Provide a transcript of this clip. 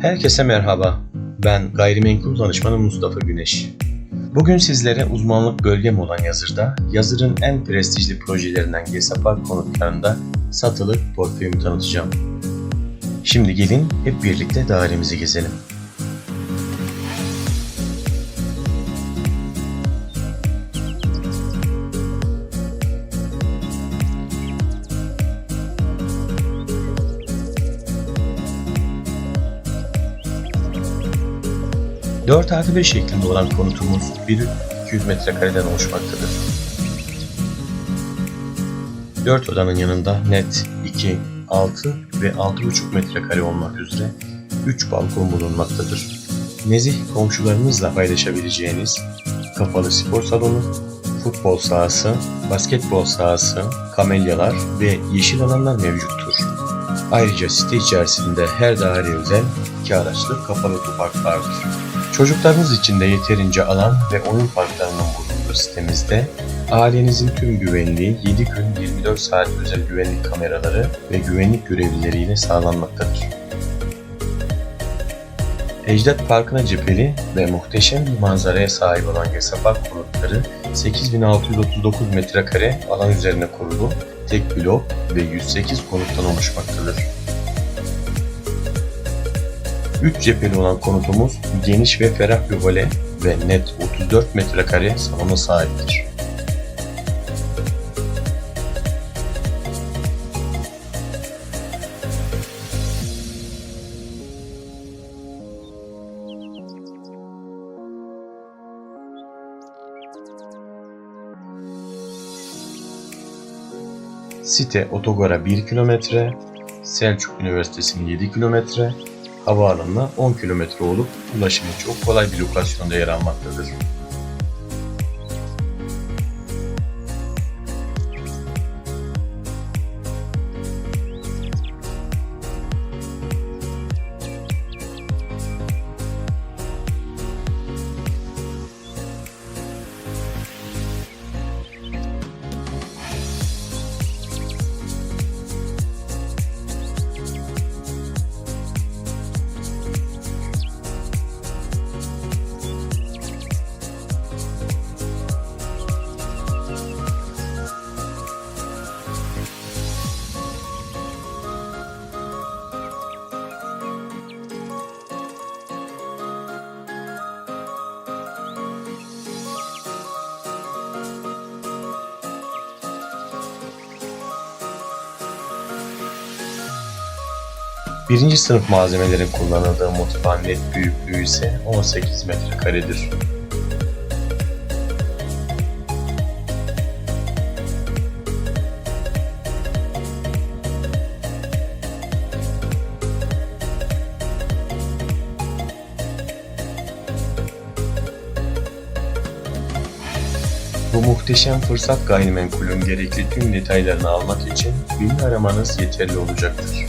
Herkese merhaba. Ben gayrimenkul danışmanı Mustafa Güneş. Bugün sizlere uzmanlık bölgem olan Yazır'da, Yazır'ın en prestijli projelerinden Gesapar konutlarında satılık portföyümü tanıtacağım. Şimdi gelin hep birlikte dairemizi gezelim. Dört artı 5 şeklinde olan konutumuz 1200 metrekareden oluşmaktadır. 4 odanın yanında net 2, 6 ve 6,5 metrekare olmak üzere 3 balkon bulunmaktadır. Nezih komşularınızla paylaşabileceğiniz kapalı spor salonu, futbol sahası, basketbol sahası, kamelyalar ve yeşil alanlar mevcuttur. Ayrıca site içerisinde her daire özel iki araçlı kapalı otopark vardır. Çocuklarınız için de yeterince alan ve oyun parklarının bulunduğu sitemizde ailenizin tüm güvenliği 7 gün 24 saat özel güvenlik kameraları ve güvenlik görevlileriyle sağlanmaktadır. Ecdat Parkı'na cepheli ve muhteşem bir manzaraya sahip olan Gesapak konutları 8639 metrekare alan üzerine kurulu tek blok ve 108 konuttan oluşmaktadır. 3 cepheli olan konutumuz geniş ve ferah bir vale ve net 34 metrekare salona sahiptir. Site otogara 1 kilometre, Selçuk Üniversitesi'nin 7 kilometre, havaalanına 10 kilometre olup ulaşımı çok kolay bir lokasyonda yer almaktadır. Birinci sınıf malzemelerin kullanıldığı mutfağın büyüklüğü ise 18 metrekaredir. Bu muhteşem fırsat gayrimenkulün gerekli tüm detaylarını almak için bilgi aramanız yeterli olacaktır.